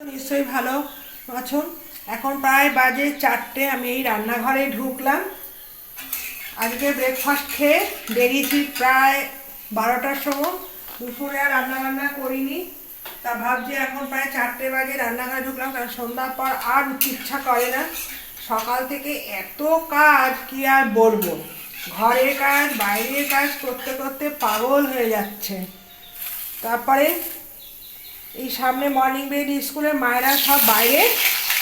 নিশ্চয়ই ভালো আছো? এখন প্রায় বাজে চারটে, আমি এই রান্নাঘরে ঢুকলাম। আজকে ব্রেকফাস্ট খেয়ে বেরিয়েছি প্রায় বারোটার সময়। দুপুরে আর রান্না বান্না করিনি। তা ভাবছি এখন প্রায় চারটে বাজে রান্নাঘরে ঢুকলাম, কারণ সন্ধ্যার পর আর ইচ্ছা করে না। সকাল থেকে এত কাজ কি আর বলব? ঘরের কাজ, বাইরের কাজ করতে করতে পাগল হয়ে যাচ্ছে। তারপরে এই সামনে মর্নিং বেড স্কুলের মায়েরা সব বাইরে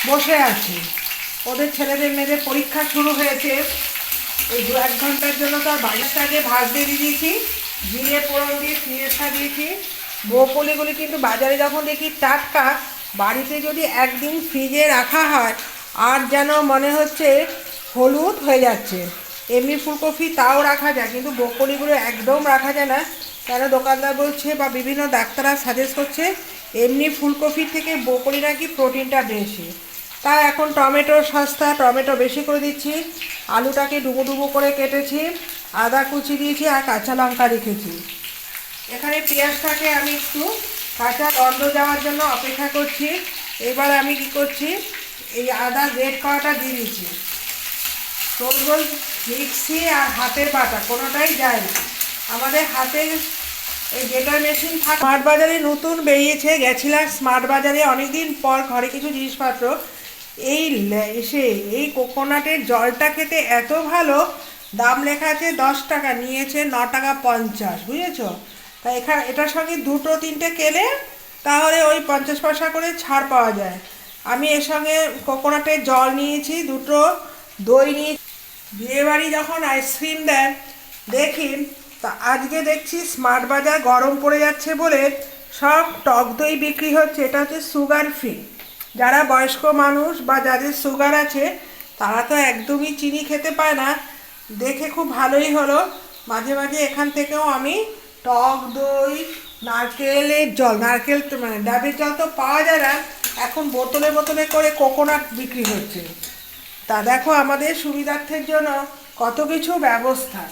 বসে আছে। ওদের ছেলেদের মেয়েদের পরীক্ষা শুরু হয়েছে। এই দু এক ঘণ্টার জন্য তার বাড়ির সাজে ভাজতে দিয়ে দিয়েছি। জিরে পোড়ন দিয়ে ফিরেসা দিয়েছি। বকলিগুলি কিন্তু বাজারে যখন দেখি টাটকা, বাড়িতে যদি একদিন ফ্রিজে রাখা হয়, আর যেন মনে হচ্ছে হলুদ হয়ে যাচ্ছে। এমনি ফুলকপি তাও রাখা যায়, কিন্তু বকলিগুলো একদম রাখা যায় না। কেন দোকানদার বলছে বা বিভিন্ন ডাক্তাররা সাজেস্ট করছে এমনি ফুলকপির থেকে বকলি নাকি প্রোটিনটা বেশি। তাই এখন টমেটো সস্তা, টমেটো বেশি করে দিচ্ছি। আলুটাকে ডুবো ডুবো করে কেটেছি, আদা কুচি দিয়েছি আর কাঁচা লঙ্কা রেখেছি। এখানে পেঁয়াজটাকে আমি একটু কাঁচা গন্ধ যাওয়ার জন্য অপেক্ষা করছি। এবার আমি কি করছি, এই আদা গ্রেট করাটা দিয়ে দিচ্ছি। তোর মিক্সি আর হাতের বাটা, কোনোটাই যায় না আমাদের হাতের এই ডেটার মেশিন থাকে স্মার্ট বাজারে নতুন বেরিয়েছে, গেছিলাম স্মার্ট বাজারে অনেকদিন পর ঘরে কিছু জিনিসপত্র। এই এসে এই কোকোনাটের জলটা খেতে এত ভালো, দাম লেখা আছে দশ টাকা, নিয়েছে ন টাকা পঞ্চাশ, বুঝেছ? তা এখানে এটার সঙ্গে দুটো তিনটে কেলে, তাহলে ওই পঞ্চাশ পয়সা করে ছাড় পাওয়া যায়। আমি এর সঙ্গে কোকোনাটের জল নিয়েছি, দুটো দই নিয়ে বিয়েবাড়ি যখন আইসক্রিম দেন দেখি তা আজকে দেখছি স্মার্ট বাজার গরম পড়ে যাচ্ছে বলে সব টক দই বিক্রি হচ্ছে। এটা হচ্ছে সুগার ফ্রি যারা বয়স্ক মানুষ বা যাদের সুগার আছে, তারা তো একদমই চিনি খেতে পায় না। দেখে খুব ভালোই হলো। মাঝে মাঝে এখান থেকেও আমি টক দই, নারকেলের জল, নারকেল মানে ডাবের জল তো পাওয়া যায় না। এখন বোতলে বোতলে করে কোকোনাট বিক্রি হচ্ছে। তা দেখো আমাদের সুবিধার্থের জন্য কত কিছু ব্যবস্থা।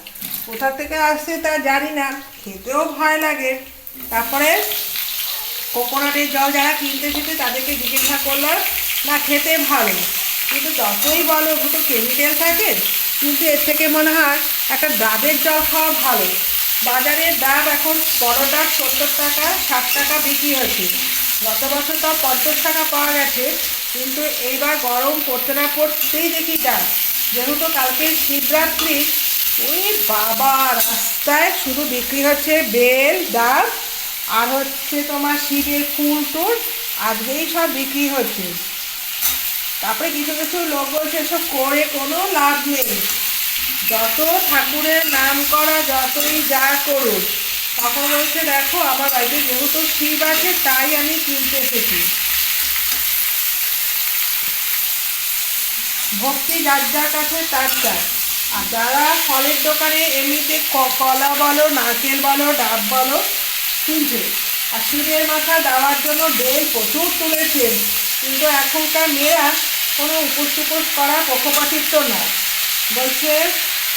কোথা থেকে আসছে তা জানি না, খেতেও ভয় লাগে। তারপরে কোকোনাটের জল যারা কিনতে এসেছে তাদেরকে জিজ্ঞাসা করলাম না, খেতে ভালো। কিন্তু যতই বলো ওগুলো কেমিক্যাল থাকে, কিন্তু এর থেকে মনে হয় একটা ডাবের জল খাওয়া ভালো। বাজারের ডাব এখন বড় ডাব, সত্তর টাকা, ষাট টাকা বিক্রি হচ্ছে। গত বছর তো পঞ্চাশ টাকা পাওয়া গেছে, কিন্তু এইবার গরম পড়তে না পড়তেই দেখি ডাব। যেহেতু কালকে শিবরাত্রি ওই বাবা, রাস্তায় শুধু বিক্রি হচ্ছে বেল, ডাব আর হচ্ছে তোমার শিবের ফুল টুল, আজকেই সব বিক্রি হচ্ছে। তারপরে কিছু কিছু লোক বলছে, এসব করে কোনো লাভ নেই। যত ঠাকুরের নাম করা, যতই যা করুক। তখন বলছে, দেখো, আমার বাড়িতে যেহেতু শিব আছে, তাই আমি কিনতে এসেছি। ভক্তি যার যার কাছে, তার তার। আর যারা ফলের দোকানে এমনিতে কলা বলো, নারকেল বলো, ডাব বলো কিনছে আর শিবের মাথা দেওয়ার জন্য বেল প্রচুর তুলেছেন। কিন্তু এখনকার মেয়েরা কোনো উপোস টুপোস করার পক্ষপাতিত্ব না বলছে,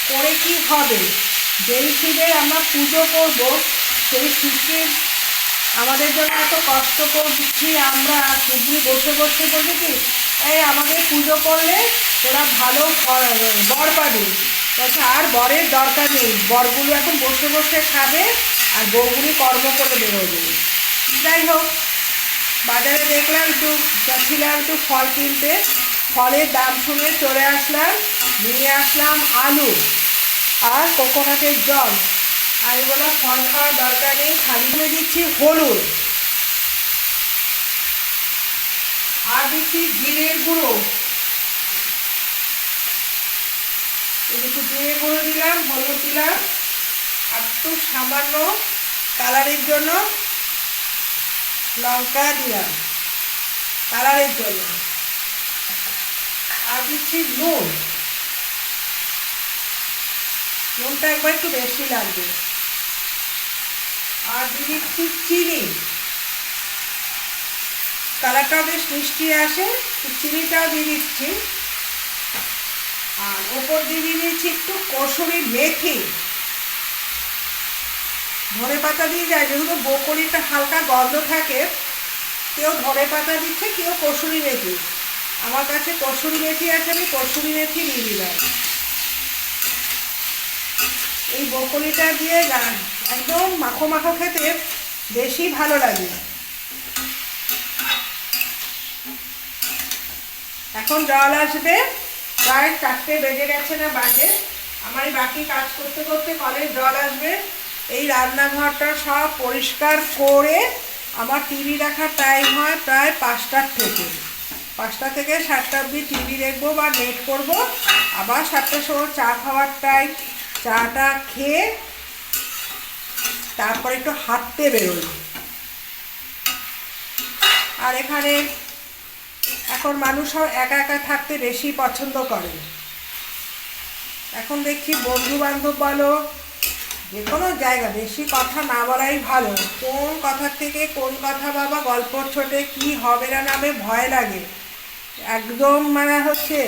করে কি হবে? যেই শিবের আমরা পুজো করব, সেই শিবকে আমাদের জন্য এত কষ্ট করছি, আমরা শিবরি বসে বসে বলছি কি আমাদের পুজো করলে তোরা ভালো বর পাবি। বলছে আর বরের দরকার নেই। বরগুলো এখন বসে বসে খাবে আর বউগুলি কর্ম করে বেরোবে। যাই হোক, বাজারে দেখলাম একটু যাচ্ছিলাম একটু ফল কিনতে। ফলের দাম শুনে চলে আসলাম, নিয়ে আসলাম আলু আর কোকোনাটের জল। আমি বললাম, ফল খাওয়ার দরকার নেই, খালি দিচ্ছি হলুদ আর দিচ্ছি জিরের গুঁড়ো। একটু জিরে গুঁড়ো দিলাম, হলুদ দিলাম, আর একটু সামান্য কালারের জন্য লঙ্কা দিলাম, কালারের জন্য। আর দিচ্ছি নুন। নুনটা একবার একটু বেশি লাগবে। আর দিচ্ছি চিনি। কালারটাও বেশ মিষ্টি আসে চিনিটাও দিয়ে দিচ্ছি। আর ওপর দিয়ে দিয়ে দিচ্ছি একটু কসুরি মেথি। ধনে পাতা দিয়ে যায়, যেহেতু বকরিটা হালকা গন্ধ থাকে, কেউ ধরে পাতা দিচ্ছে, কেউ কসুরি মেথি। আমার কাছে কসুরি মেথি আছে, আমি কসুরি মেথি দিয়ে দিলাম। এই বকলিটা দিয়ে একদম মাখো মাখো খেতে বেশি ভালো লাগে। এখন জল আসবে। প্রায় চারটে বেজে গেছে না বাজে। আমার বাকি কাজ করতে করতে কলের জল আসবে। এই রান্নাঘরটা সব পরিষ্কার করে আমার টিভি দেখার টাইম হয় প্রায় পাঁচটার থেকে। পাঁচটা থেকে সাতটা অবধি টিভি দেখব বা নেট করব। আবার সাতটার সময় চা খাওয়ার টাইম চাটা খেয়ে তারপর একটু হাঁটতে বেরোই আর এখানে এখন মানুষও একা একা থাকতে বেশি পছন্দ করে। এখন দেখছি বন্ধু বান্ধব বলো যে কোনো জায়গা, বেশি কথা না বলাই ভালো। কোন কথার থেকে কোন কথা বাবা গল্প ছোটে কি হবে না নামে ভয় লাগে। একদম মানে হচ্ছে।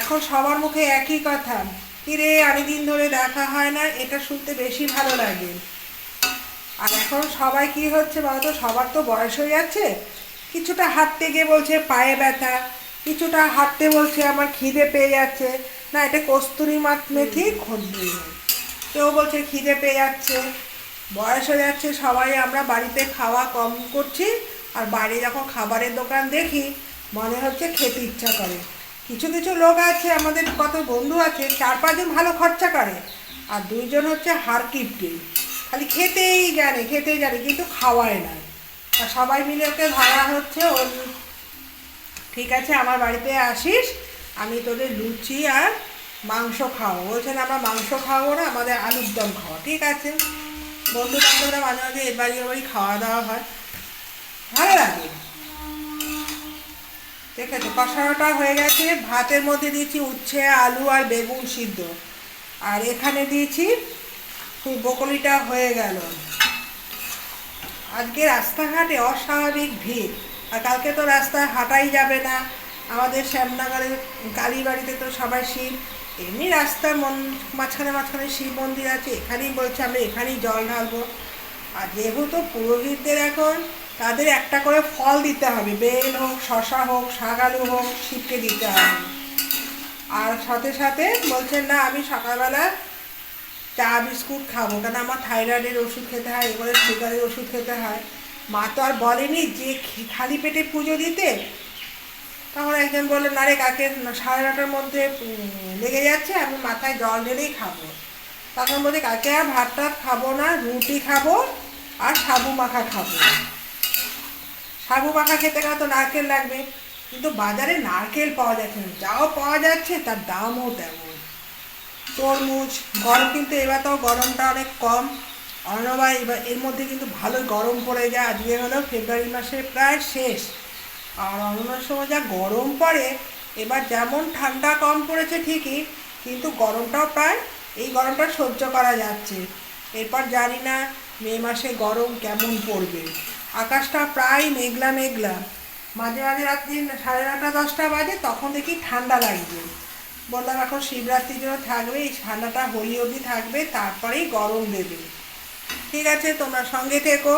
এখন সবার মুখে একই কথা, কিরে, অনেকদিন ধরে দেখা হয় না, এটা শুনতে বেশি ভালো লাগে। আর এখন সবাই কি হচ্ছে বলতো, সবার তো বয়স হয়ে যাচ্ছে। কিছুটা হাঁটতে গিয়ে বলছে পায়ে ব্যথা। কিছুটা হাঁটতে বলছে আমার খিদে পেয়ে যাচ্ছে। না এটা কস্তুরি মাত মেথি খদ্রি কেউ বলছে খিদে পেয়ে যাচ্ছে। বয়স হয়ে যাচ্ছে সবাই আমরা বাড়িতে খাওয়া কম করছি। আর বাইরে যখন খাবারের দোকান দেখি মনে হচ্ছে খেতে ইচ্ছা করে। কিছু কিছু লোক আছে আমাদের কত বন্ধু আছে চার পাঁচজন ভালো খরচা করে। আর দুইজন হচ্ছে হার কিপটে খালি খেতেই জানে খেতেই জানে কিন্তু খাওয়ায় না। সবাই মিলে ওকে ধরা হচ্ছে ওর ঠিক আছে, আমার বাড়িতে আসিস, আমি তোদের লুচি আর মাংস খাওয়াবো। বলছেন, আমরা মাংস খাওয়াবো না, আমাদের আলুর দম খাওয়া। ঠিক আছে। বন্ধু বান্ধবরা মাঝে মাঝে এ বাড়ি বাড়ি খাওয়া দাওয়া হয়। ভালো লাগে। ঠিক আছে, কষানোটা হয়ে গেছে। ভাতের মধ্যে দিয়েছি উচ্ছে, আলু আর বেগুন সিদ্ধ। আর এখানে দিয়েছি বকলিটা হয়ে গেল। আজকে রাস্তাঘাটে অস্বাভাবিক ভিড়। আর কালকে তো রাস্তায় হাঁটাই যাবে না। আমাদের শ্যামনগরের কালীবাড়িতে তো সবাই শিব। এমনি রাস্তার মন, মাঝখানে মাঝখানে শিব মন্দির আছে। এখানেই বলছে আমরা এখানেই জল ঢালবো। আর যেহেতু পুরোহিতদের এখন, তাদের একটা করে ফল দিতে হবে। বেল হোক, শশা হোক শাক আলু হোক, শিবকে দিতে হবে। আর সাথে সাথে বলছেন না, আমি সকালবেলা চা বিস্কুট খাব। কেন আমার থাইরয়েডের ওষুধ খেতে হয়, এবারে সুগারের ওষুধ খেতে হয়। মা তো আর বলেনি যে খালি পেটে পুজো দিতে। তখন একজন বলল না রে কাকে সাড়ে নটার মধ্যে লেগে যাচ্ছে, আমি মাথায় জল ঢেলেই খাব। তখন বলি কাকে আর ভাত টাত খাব না, রুটি খাব আর সাবু মাখা খাব। সাবু মাখা খেতে গেলে তো নারকেল লাগবে, কিন্তু বাজারে নারকেল পাওয়া যাচ্ছে না। যাও পাওয়া যাচ্ছে, তার দামও তেমন। তরমুজ, গরম কিন্তু এবার তো গরমটা অনেক কম। অন্যবার এবার এর মধ্যে কিন্তু ভালোই গরম পড়ে যায়। আজকে হলো ফেব্রুয়ারি মাসের প্রায় শেষ। আর অন্যান্য সময় যা গরম পড়ে, এবার যেমন ঠান্ডা কম পড়েছে ঠিকই, কিন্তু গরমটাও প্রায়, এই গরমটা সহ্য করা যাচ্ছে। এরপর জানি না মে মাসে গরম কেমন পড়বে। আকাশটা প্রায় মেঘলা মেঘলা। মাঝে মাঝে রাত্রি সাড়ে নটা দশটা বাজে, তখন দেখি ঠান্ডা লাগবে বললাম, এখন শিবরাত্রির জন্য থাকবে, এই ঠান্ডাটা হলি অবধি থাকবে, তারপরেই গরম দেবে। ঠিক আছে, তোমরা সঙ্গে থেকো।